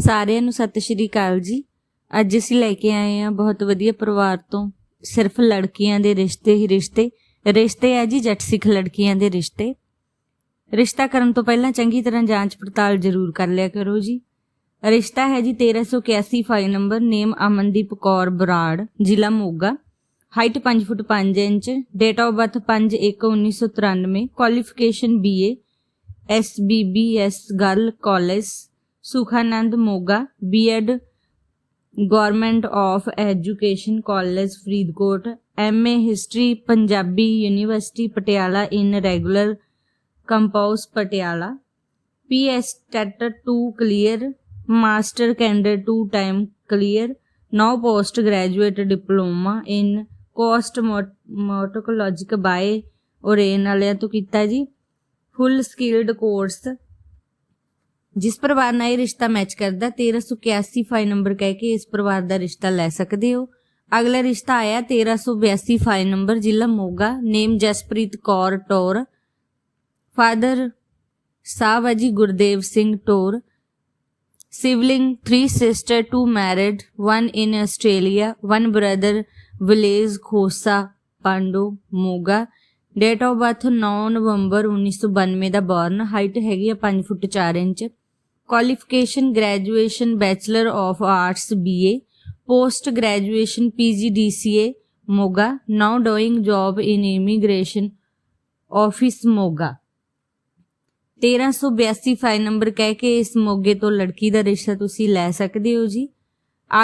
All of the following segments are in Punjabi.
ਸਾਰਿਆਂ ਨੂੰ ਸਤਿ ਸ਼੍ਰੀ ਅਕਾਲ ਜੀ। ਅੱਜ ਅਸੀਂ ਲੈ ਕੇ ਆਏ ਹਾਂ ਬਹੁਤ ਵਧੀਆ ਪਰਿਵਾਰ ਤੋਂ ਸਿਰਫ ਲੜਕੀਆਂ ਦੇ ਰਿਸ਼ਤੇ ਹੀ ਰਿਸ਼ਤੇ। ਰਿਸ਼ਤੇ ਹੈ ਜੀ ਜੱਟ ਸਿੱਖ ਲੜਕੀਆਂ ਦੇ ਰਿਸ਼ਤੇ। ਰਿਸ਼ਤਾ ਕਰਨ ਤੋਂ ਪਹਿਲਾਂ ਚੰਗੀ ਤਰ੍ਹਾਂ ਜਾਂਚ ਪੜਤਾਲ ਜ਼ਰੂਰ ਕਰ ਲਿਆ ਕਰੋ ਜੀ। ਰਿਸ਼ਤਾ ਹੈ ਜੀ 1381 file number, name Amandeep Kaur Brar, ਜ਼ਿਲ੍ਹਾ Moga. Height 5 foot 5 inch, date of birth 5/1/1993 qualification BA SBBS girl college Sukhanand Moga B Ed government of education college Faridkot MA history Punjabi university Patiala in regular campus Patiala PS TET 2 clear master candidate 2 time clear now post graduate diploma in cosmetology by Orane ਵਾਲਿਆਂ ਤੋਂ ਕੀਤਾ ਜੀ। ਫੁੱਲ ਸਕਿਲਡ ਕੋਰਸ ਜਿਸ ਪਰਿਵਾਰ ਨਾਲ ਇਹ ਰਿਸ਼ਤਾ ਮੈਚ ਕਰਦਾ 1381 ਫਾਈਲ ਨੰਬਰ ਕਹਿ ਕੇ ਇਸ ਪਰਿਵਾਰ ਦਾ ਰਿਸ਼ਤਾ ਲੈ ਸਕਦੇ ਹੋ। ਅਗਲਾ ਰਿਸ਼ਤਾ ਆਇਆ 1382 ਫਾਈਲ ਨੰਬਰ ਜ਼ਿਲ੍ਹਾ ਮੋਗਾ ਨੇਮ ਜਸਪ੍ਰੀਤ ਕੌਰ ਟੋਰ ਫਾਦਰ ਸਾਹਿਬ ਅਜੀ Gurdev Singh Toor siblings three sister two married one in Australia one brother village Khosa Pando Moga date of birth 9 November 1992 ਦਾ ਬੌਰਨ ਹਾਈਟ ਹੈਗੀ ਆ 5 foot 4 inch. Qualification graduation bachelor of arts BA post graduation PGDCA Moga now doing job in immigration office Moga 1382 file number ਕਹਿ ਕੇ ਇਸ ਮੋਗੇ ਤੋਂ ਲੜਕੀ ਦਾ ਰਿਸ਼ਤਾ ਤੁਸੀਂ ਲੈ ਸਕਦੇ ਹੋ ਜੀ।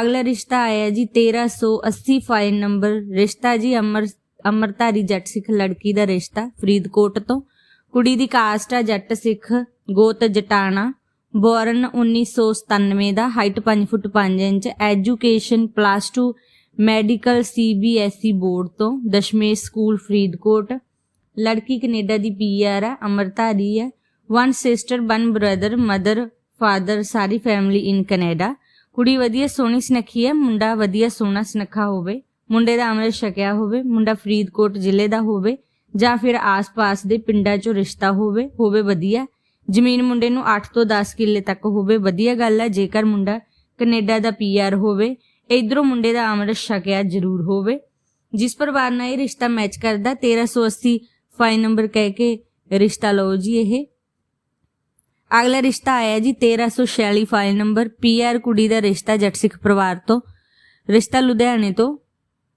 ਅਗਲਾ ਰਿਸ਼ਤਾ ਆਇਆ ਜੀ 1380 ਫਾਈਲ ਨੰਬਰ ਰਿਸ਼ਤਾ ਜੀ ਅਮਰ ਅਮਰਧਾਰੀ ਜੱਟ ਸਿੱਖ ਲੜਕੀ ਦਾ ਰਿਸ਼ਤਾ ਫਰੀਦਕੋਟ ਤੋਂ। ਕੁੜੀ ਦੀ ਕਾਸਟ ਆ ਜੱਟ ਸਿੱਖ, ਗੋਤ ਜਟਾਣਾ। ਬੋਰਨ 1997 ਦਾ height 5 foot 5 inch, education plus 2 medical CBSE board ਤੋਂ ਦਸ਼ਮੇਸ਼ ਸਕੂਲ ਫਰੀਦਕੋਟ, ਲੜਕੀ ਕੈਨੇਡਾ ਦੀ ਪੀਆਰ ਆ ਅਮਰਧਾਰੀ ਹੈ one sister one brother mother father sorry family in Canada ਕੁੜੀ ਵਧੀਆ ਸੋਹਣੀ ਸੁਨੱਖੀ ਹੈ, ਮੁੰਡਾ ਵਧੀਆ ਸੋਹਣਾ ਸੁਨੱਖਾ ਹੋਵੇ, ਮੁੰਡੇ ਦਾ ਅੰਮ੍ਰਿਤ ਛਕਿਆ ਹੋਵੇ, ਮੁੰਡਾ ਫਰੀਦਕੋਟ ਜ਼ਿਲ੍ਹੇ ਦਾ ਹੋਵੇ ਜਾਂ ਫਿਰ ਆਸ-ਪਾਸ ਦੇ ਪਿੰਡਾਂ 'ਚੋਂ ਰਿਸ਼ਤਾ ਹੋਵੇ ਹੋਵੇ ਵਧੀਆ ਜ਼ਮੀਨ ਮੁੰਡੇ ਨੂੰ 8 ਤੋਂ 10 ਕਿੱਲੇ ਤੱਕ ਹੋਵੇ, ਵਧੀਆ ਗੱਲ ਹੈ ਜੇਕਰ ਮੁੰਡਾ ਕੈਨੇਡਾ ਦਾ ਪੀਆਰ ਹੋਵੇ, ਇਧਰੋਂ ਮੁੰਡੇ ਦਾ ਅੰਮ੍ਰਿਤ ਛਕਿਆ ਜ਼ਰੂਰ ਹੋਵੇ। ਜਿਸ ਪਰਿਵਾਰ ਨਾਲ ਇਹ ਰਿਸ਼ਤਾ ਮੈਚ ਕਰਦਾ 1380 ਫਾਈਲ ਨੰਬਰ ਕਹਿ ਕੇ ਰਿਸ਼ਤਾ ਲਓ ਜੀ ਇਹ। ਅਗਲਾ ਰਿਸ਼ਤਾ ਆਇਆ ਜੀ 1346 ਫਾਈਲ ਨੰਬਰ ਪੀਆਰ ਕੁੜੀ ਦਾ ਰਿਸ਼ਤਾ ਜੱਟ ਸਿੱਖ ਪਰਿਵਾਰ ਤੋਂ। ਰਿਸ਼ਤਾ ਲੁਧਿਆਣੇ ਤੋਂ।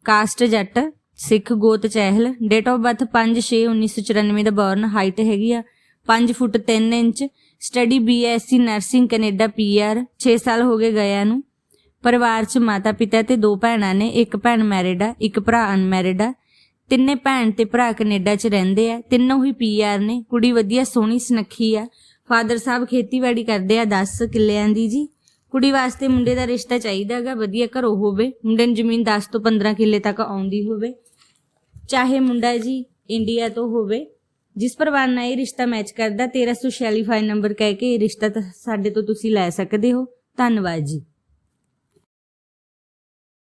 ਕਾਸਟ ਜੱਟ ਸਿੱਖ ਗੋਤ ਚਹਿਲ। ਡੇਟ ਆਫ ਬਰਥ 5/6/1994 ਦਾ ਬੌਰਨ ਹਾਈਟ ਹੈਗੀ ਆ। 5 foot 3 inch study BSc nursing Canada PR 6 ਸਾਲ ਹੋ ਗਏ ਗਿਆ ਨੂੰ। ਪਰਿਵਾਰ 'ਚ ਮਾਤਾ ਪਿਤਾ ਤੇ ਦੋ ਭੈਣਾਂ ਨੇ, ਇੱਕ ਭੈਣ ਮੈਰਿਡ ਆ, ਇੱਕ ਭਰਾ ਅਨਮੈਰਿਡ ਆ। ਤਿੰਨੇ ਭੈਣ ਤੇ ਭਰਾ ਕੈਨੇਡਾ 'ਚ ਰਹਿੰਦੇ ਆ। ਤਿੰਨੋਂ ਹੀ ਪੀਆਰ ਨੇ, ਕੁੜੀ ਵਧੀਆ ਸੋਹਣੀ ਸੁਨੱਖੀ ਆ। ਫਾਦਰ ਸਾਹਿਬ ਖੇਤੀਬਾੜੀ ਕਰਦੇ ਆ 10 ਕਿੱਲਿਆਂ ਦੀ ਜੀ। ਕੁੜੀ ਵਾਸਤੇ ਮੁੰਡੇ ਦਾ ਰਿਸ਼ਤਾ ਚਾਹੀਦਾ ਹੈਗਾ, ਵਧੀਆ ਘਰੋਂ ਹੋਵੇ। ਮੁੰਡੇ ਨੂੰ ਜ਼ਮੀਨ 10 ਤੋਂ 15 ਕਿੱਲੇ ਤੱਕ ਆਉਂਦੀ ਹੋਵੇ। ਚਾਹੇ ਮੁੰਡਾ ਜੀ ਇੰਡੀਆ ਤੋਂ ਹੋਵੇ ਜਿਸ ਪਰਿਵਾਰ ਨਾਲ ਇਹ ਰਿਸ਼ਤਾ ਮੈਚ ਕਰਦਾ 1346 ਫਾਈਲ ਨੰਬਰ ਕਹਿ ਕੇ ਇਹ ਰਿਸ਼ਤਾ ਸਾਡੇ ਤੋਂ ਤੁਸੀਂ ਲੈ ਸਕਦੇ ਹੋ। ਧੰਨਵਾਦ ਜੀ।